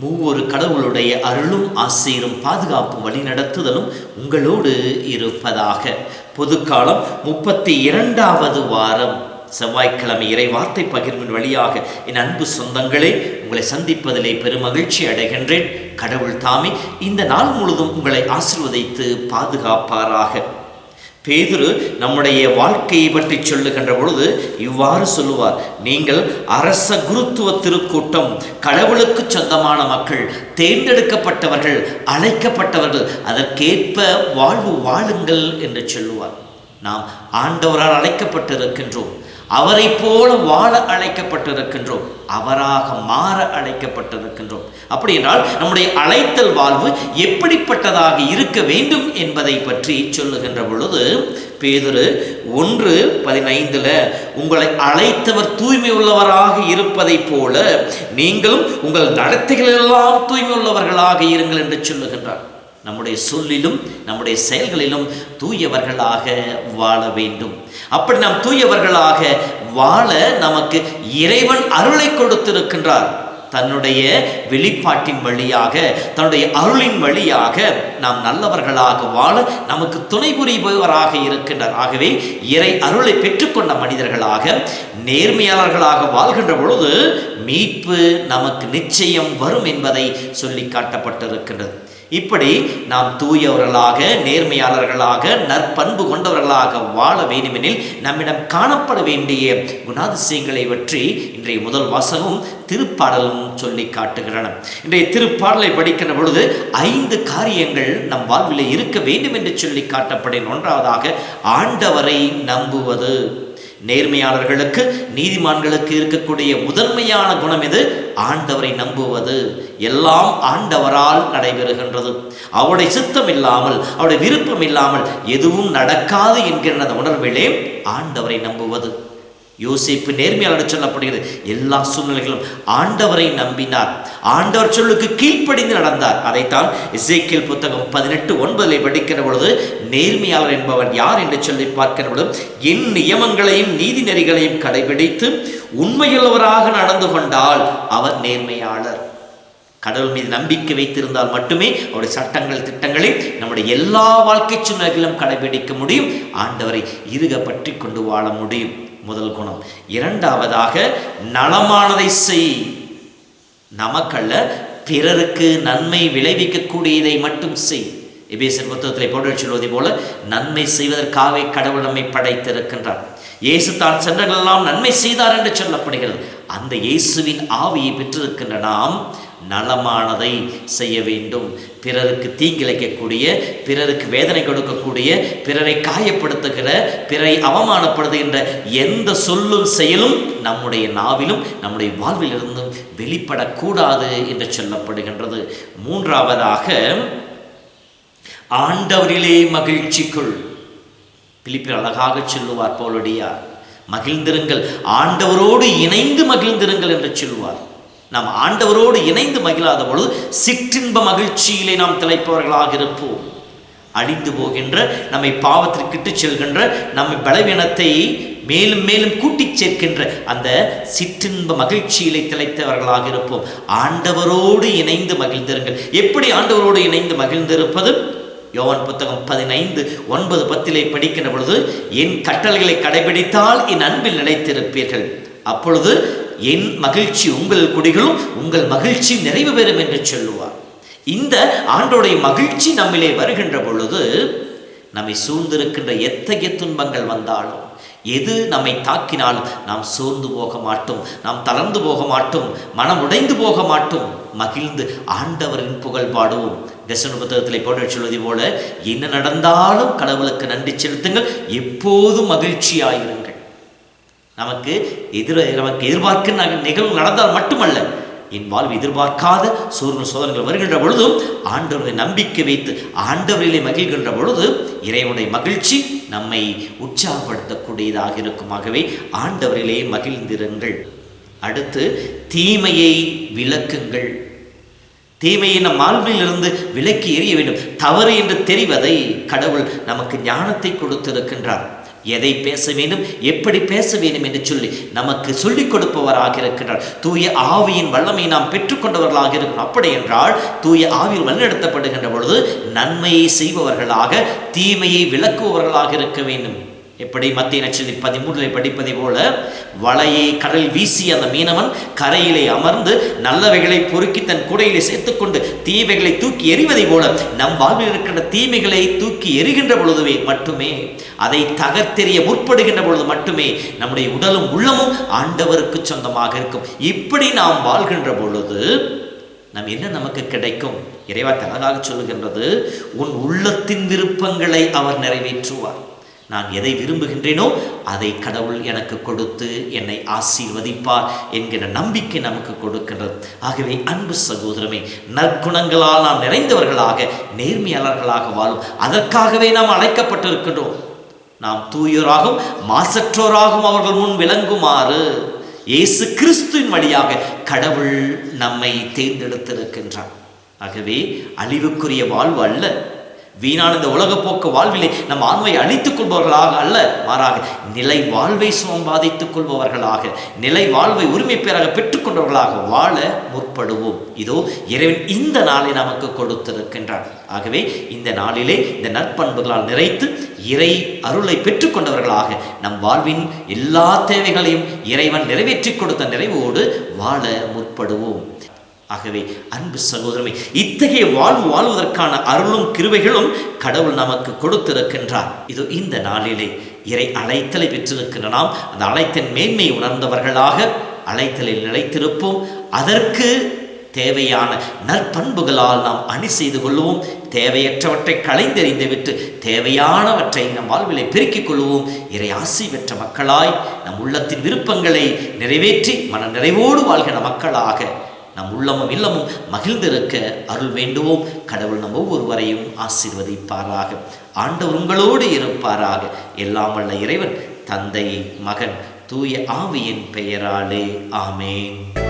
ஒவ்வொரு கடவுளுடைய அருளும் ஆசீரும் பாதுகாப்பும் வழிநடத்துதலும் உங்களோடு இருப்பதாக. பொதுக்காலம் முப்பத்தி இரண்டாவது வாரம். செவ்வாய்க்கிழமை இறை வார்த்தை பகிர்வின் வழியாக என் அன்பு சொந்தங்களே உங்களை சந்திப்பதிலே பெருமகிழ்ச்சி அடைகின்றேன். கடவுள் தாமே இந்த நாள் முழுதும் உங்களை ஆசிர்வதித்து பாதுகாப்பாராக. பேதுரு நம்முடைய வாழ்க்கையை பற்றி சொல்லுகின்ற பொழுது இவ்வாறு சொல்லுவார். நீங்கள் அரச குருத்துவ திருக்கூட்டம் கடவுளுக்கு சொந்தமான மக்கள் தேர்ந்தெடுக்கப்பட்டவர்கள் அழைக்கப்பட்டவர்கள் அதற்கேற்ப வாழ்வு வாழுங்கள் என்று சொல்லுவார். நாம் ஆண்டவரால் அழைக்கப்பட்டிருக்கின்றோம். அவரை போல வாழ அழைக்கப்பட்டிருக்கின்றோம். அவராக மாற அழைக்கப்பட்டிருக்கின்றோம். அப்படி என்றால் நம்முடைய அழைத்தல் வாழ்வு எப்படிப்பட்டதாக இருக்க வேண்டும் என்பதை பற்றி சொல்லுகின்ற பொழுது பேதுரு ஒன்று பதினைந்துல உங்களை அழைத்தவர் தூய்மை உள்ளவராக இருப்பதைப் போல நீங்களும் உங்கள் நடத்தைகளெல்லாம் தூய்மை உள்ளவர்களாக இருங்கள் என்று சொல்லுகின்றார். நம்முடைய சொல்லிலும் நம்முடைய செயல்களிலும் தூயவர்களாக வாழ வேண்டும். அப்படி நாம் தூயவர்களாக வாழ நமக்கு இறைவன் அருளை கொடுத்திருக்கின்றார். தன்னுடைய வெளிப்பாட்டின் வழியாக தன்னுடைய அருளின் வழியாக நாம் நல்லவர்களாக வாழ நமக்கு துணை புரிபவராக இருக்கின்றார். ஆகவே இறை அருளை பெற்றுக்கொண்ட மனிதர்களாக நேர்மையாளர்களாக வாழ்கின்ற பொழுது மீட்பு நமக்கு நிச்சயம் வரும் என்பதை சொல்லி காட்டப்பட்டிருக்கின்றது. இப்படி நாம் தூயவர்களாக நேர்மையாளர்களாக நற்பண்பு கொண்டவர்களாக வாழ வேண்டுமெனில் நம்மிடம் காணப்பட வேண்டிய குணாதிசயங்களை பற்றி இன்றைய முதல் வாசகம் திருப்பாடலும் சொல்லி காட்டுகின்றன. இன்றைய திருப்பாடலை படிக்கிற பொழுது ஐந்து காரியங்கள் நம் வாழ்வில் இருக்க வேண்டும் என்று சொல்லி காட்டப்படும் ஒன்றாவதாக ஆண்டவரை நம்புவது. நேர்மையாளர்களுக்கு நீதிமான்களுக்கு இருக்கக்கூடிய முதன்மையான குணம் எது? ஆண்டவரை நம்புவது. எல்லாம் ஆண்டவரால் நடைபெறுகின்றது. அவருடைய சித்தம் இல்லாமல் அவருடைய விருப்பம் இல்லாமல் எதுவும் நடக்காது என்கிற அந்த உணர்விலே ஆண்டவரை நம்புவது. யோசிப்பு நேர்மையாளர் சொல்லப்படுகிறது. எல்லா சூழ்நிலைகளும் ஆண்டவரை நம்பினார். ஆண்டவர் சொல்லுக்கு கீழ்ப்படிந்து நடந்தார். அதைத்தான் இசைக்கியல் புத்தகம் பதினெட்டு ஒன்பதில் படிக்கிற பொழுது நேர்மையாளர் என்பவன் யார் என்று சொல்லி பார்க்கிற பொழுது என் நியமங்களையும் நீதி நெறிகளையும் கடைபிடித்து உண்மையுள்ளவராக நடந்து கொண்டால் அவர் நேர்மையாளர். கடவுள் மீது நம்பிக்கை வைத்திருந்தால் மட்டுமே அவருடைய சட்டங்கள் திட்டங்களை நம்முடைய எல்லா வாழ்க்கை சூழ்நிலைகளிலும் கடைபிடிக்க முடியும். ஆண்டவரை இருக பற்றி கொண்டு வாழ முடியும். முதல் குணம். இரண்டாவதாக நலமானதை செய். நமக்கல்ல பிறருக்கு நன்மை விளைவிக்கக்கூடியதை மட்டும் செய். எபேசர் புத்தகத்தில் போட்டு சொல்வதை போல நன்மை செய்வதற்காகவே கடவுள் நம்மை படைத்திருக்கின்றார். இயேசு தான் சென்றகளெல்லாம் நன்மை செய்தார் என்று சொல்லப்படுகிறது. அந்த இயேசுவின் ஆவியை பெற்றிருக்கின்ற நாம் நலமானதை செய்ய வேண்டும். பிறருக்கு தீங்கிழைக்கக்கூடிய பிறருக்கு வேதனை கொடுக்கக்கூடிய பிறரை காயப்படுத்துகிற பிறரை அவமானப்படுத்துகின்ற எந்த சொல்லும் செயலும் நம்முடைய நாவிலும் நம்முடைய வாழ்விலிருந்தும் வெளிப்படக்கூடாது என்று சொல்லப்படுகின்றது. மூன்றாவதாக ஆண்டவரிலே மகிழ்ச்சிக்குள். பிலிப்பில் அழகாக சொல்லுவார் போலடியார் மகிழ்ந்திருங்கள் ஆண்டவரோடு இணைந்து மகிழ்ந்திருங்கள் என்று சொல்வார் நாம் ஆண்டவரோடு இணைந்து மகிழாத பொழுது சிற்றின்ப மகிழ்ச்சியிலே நாம் திளைப்பவர்களாக இருப்போம். அழிந்து போகின்ற நம்மை பாவத்திற்கிட்டு செல்கின்ற நம்மை பலவீனத்தை மேலும் மேலும் கூட்டிச் சேர்க்கின்ற அந்த சிற்றின்ப மகிழ்ச்சியிலே திளைத்தவர்களாக இருப்போம். ஆண்டவரோடு இணைந்து மகிழ்ந்திருங்கள். எப்படி ஆண்டவரோடு இணைந்து மகிழ்ந்திருப்பது? யோவான் புத்தகம் பதினைந்து ஒன்பது பத்திலே படிக்கின்ற பொழுது என் கட்டளைகளை கடைபிடித்தால் என் அன்பில் நிலைத்திருப்பீர்கள். அப்பொழுது என் மகிழ்ச்சி உங்கள் குடிகளும் உங்கள் மகிழ்ச்சி நிறைவு பெறும் என்று சொல்லுவார். இந்த ஆண்டோடைய மகிழ்ச்சி நம்மிலே வருகின்ற பொழுது நம்மை சூழ்ந்திருக்கின்ற எத்தகைய துன்பங்கள் வந்தாலும் எது நம்மை தாக்கினாலும் நாம் சோர்ந்து போக மாட்டோம் நாம் தளர்ந்து போக மாட்டோம் மனம் உடைந்து போக மாட்டோம். மகிழ்ந்து ஆண்டவரின் புகழ் பாடுவோம். தசன புத்தகத்தில் போட்டு சொல்வதை போல என்ன நடந்தாலும் கடவுளுக்கு நன்றி செலுத்துங்கள். எப்போதும் மகிழ்ச்சியாயிருங்கள். நமக்கு எதிர நமக்கு எதிர்பார்க்க நக- நிகழ்வு நடந்தால் மட்டுமல்ல என் வாழ்வு எதிர்பார்க்காத சூரிய சோதனைகள் வருகின்ற பொழுதும் ஆண்டவரை நம்பிக்கை வைத்து ஆண்டவரிலே மகிழ்கின்ற பொழுது இறைவனுடைய மகிழ்ச்சி நம்மை உற்சாகப்படுத்தக்கூடியதாக இருக்குமாகவே ஆண்டவரிலே மகிழ்ந்திருங்கள். அடுத்து தீமையை விளக்குங்கள். தீமையை நம் வாழ்விலிருந்து விலக்கி எறிய வேண்டும். தவறு என்று தெரிவதை கடவுள் நமக்கு ஞானத்தை கொடுத்திருக்கின்றார். எதை பேச வேண்டும் எப்படி பேச வேண்டும் என்று சொல்லி நமக்கு சொல்லிக் கொடுப்பவராக இருக்கின்றார். தூய ஆவியின் வல்லமை நாம் பெற்றுக்கொண்டவர்களாக இருக்கிறோம் அப்படி என்றால் தூய ஆவியில் வழிநடத்தப்படுகின்ற பொழுது நன்மையை செய்பவர்களாக தீமையை விளக்குபவர்களாக இருக்க வேண்டும். எப்படி மத்திய நட்சத்திர பதிமூன்றில் படிப்பதை போல வலையை கடல் வீசி அந்த மீனவன் கரையிலே அமர்ந்து நல்லவைகளை பொறுக்கி தன் கூடையிலே சேர்த்துக்கொண்டு தீமைகளை தூக்கி எறிவதை போல நம் வாழ்வில் இருக்கின்ற தீமைகளை தூக்கி எறிகின்ற பொழுதுவே மட்டுமே அதை தகர்த்தெறிய முற்படுகின்ற பொழுது மட்டுமே நம்முடைய உடலும் உள்ளமும் ஆண்டவருக்கு சொந்தமாக இருக்கும். இப்படி நாம் வாழ்கின்ற பொழுது நம் என்ன நமக்கு கிடைக்கும்? இறைவா அழகாக சொல்லுகின்றது உன் உள்ளத்தின் விருப்பங்களை அவர் நிறைவேற்றுவார். நான் எதை விரும்புகின்றேனோ அதை கடவுள் எனக்கு கொடுத்து என்னை ஆசீர்வதிப்பார் என்கிற நம்பிக்கை நமக்கு கொடுக்கின்றது. ஆகவே அன்பு சகோதரமே நற்குணங்களால் நாம் நிறைந்தவர்களாக நேர்மையாளர்களாக வாழும். அதற்காகவே நாம் அழைக்கப்பட்டிருக்கின்றோம். நாம் தூயோராகவும் மாசற்றோராகவும் அவர்கள் முன் விளங்குமாறு இயேசு கிறிஸ்துவின் வழியாக கடவுள் நம்மை தேர்ந்தெடுத்திருக்கின்றார். ஆகவே அழிவுக்குரிய வாழ்வு அல்ல. வீணான இந்த உலகப்போக்கு வாழ்விலே நம் ஆண்மை அழித்துக் கொள்பவர்களாக அல்ல மாறாக நிலை வாழ்வை சம்பாதித்துக் கொள்பவர்களாக நிலை வாழ்வை உரிமை பேராக பெற்றுக்கொண்டவர்களாக வாழ முற்படுவோம். இதோ இறைவன் இந்த நாளை நமக்கு கொடுத்திருக்கின்றார். ஆகவே இந்த நாளிலே இந்த நற்பண்புகளால் நிறைத்து இறை அருளை பெற்றுக்கொண்டவர்களாக நம் வாழ்வின் எல்லா தேவைகளையும் இறைவன் நிறைவேற்றி கொடுத்த நிறைவோடு வாழ முற்படுவோம். ஆகவே அன்பு சகோதரமே இத்தகைய வாழ்வு வாழ்வதற்கான அருளும் கிருவைகளும் கடவுள் நமக்கு கொடுத்திருக்கின்றார். இது இந்த நாளிலே இறை அழைத்தலை பெற்றிருக்கின்ற நாம் அந்த அழைத்தின் மேன்மை உணர்ந்தவர்களாக அழைத்தலில் நிலைத்திருப்போம். அதற்கு தேவையான நற்பண்புகளால் நாம் அணி செய்து கொள்வோம் தேவையற்றவற்றை களைந்தெறிந்து விட்டு தேவையானவற்றை நம் வாழ்விலை பெருக்கிக் கொள்வோம் இறை ஆசி பெற்ற மக்களாய் நம் உள்ளத்தின் விருப்பங்களை நிறைவேற்றி மன நிறைவோடு வாழ்கிற மக்களாக நம் உள்ளமும் இல்லமும் மகிழ்ந்திருக்க அருள் வேண்டுவோம். கடவுள் நம் ஒவ்வொருவரையும் ஆசீர்வதிப்பாராக. ஆண்டவர் உங்களோடு இருப்பாராக. எல்லாம் வல்ல இறைவன் தந்தை மகன் தூய ஆவியின் பெயராலே. ஆமேன்.